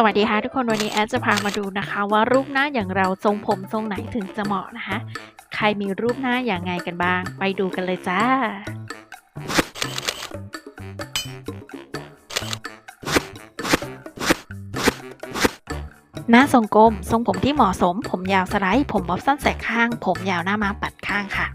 สวัสดีค่ะทุกคนวันนี้แอดจะพามาดูนะคะว่ารูปหน้าอย่างเราทรงผมทรงไหนถึงจะเหมาะนะคะ ใครมีรูปหน้าอย่างไงกันบ้าง ไปดูกันเลยจ้า หน้าทรงกลม ทรงผมที่เหมาะสม ผมยาวสไลด์ผมบ๊อบสั้นแสกข้าง ผมยาวหน้ามาปัดข้างค่ะ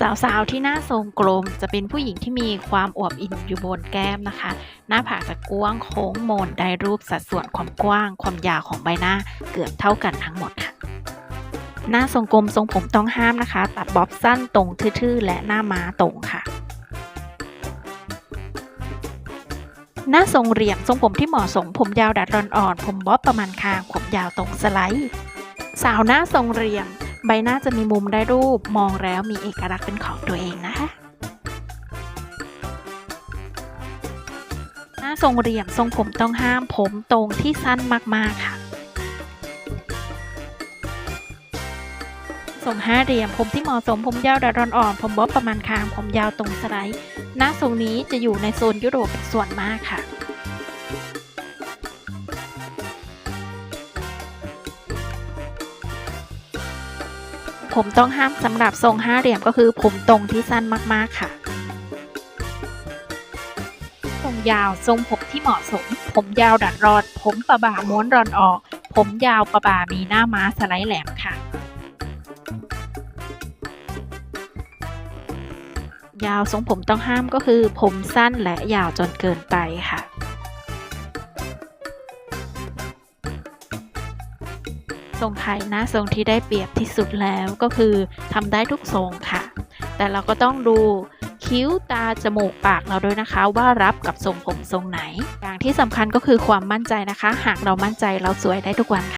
สาวๆ ที่หน้าทรงกลมจะเป็นผู้หญิงที่มีความอวบอิ่มอยู่บนแก้มนะคะ หน้าผากจะกว้างโค้งโมนได้รูปสัดส่วนความกว้าง ความยาวของใบหน้าเกือบเท่ากันทั้งหมดค่ะ หน้าทรงกลมทรงผมต้องห้ามนะคะ ตัดบ๊อบสั้นตรงทื่อๆ และหน้าม้าตรงค่ะ หน้าทรงเหลี่ยมทรงผมที่เหมาะสมผมยาวดัดรอนอ่อนผมบ๊อบประมาณคางผมยาวตรงสไลด์ สาวหน้าทรงเหลี่ยม ใบหน้าจะมีมุมได้รูปมองแล้วมีเอกลักษณ์เป็นของตัวเองนะคะหน้าทรงเหลี่ยมทรงผมต้องห้ามผมตรงที่สั้นมากๆค่ะทรงห้าเหลี่ยมผมที่เหมาะสมผมยาวดัดรอนอ่อน ผมบ๊อบประมาณคางผมยาวตรงสไลด์หน้าทรงนี้จะอยู่ในโซนยุโรปเป็นส่วนมากค่ะ ผมต้องห้ามสำหรับทรงห้าเหลี่ยมก็คือผมตรงที่สั้นมากๆค่ะทรงยาวทรงผมที่เหมาะสม ผมยาวดัดรอน ผมประบ่าม้วนรอนออก ผมยาวประบ่ามีหน้าม้าสไลด์แหลมค่ะ ยาวทรงผมต้องห้ามก็คือ ผมสั้นและยาวจนเกินไปค่ะ ทรงไทยนะทรงที่ได้เปรียบที่สุดแล้วก็คือทำได้ทุกทรงค่ะ แต่เราก็ต้องดูคิ้วตาจมูกปากเราด้วยนะคะ ว่ารับกับทรงผมทรงไหน อย่างที่สำคัญก็คือความมั่นใจนะคะ หากเรามั่นใจเราสวยได้ทุกวันค่ะ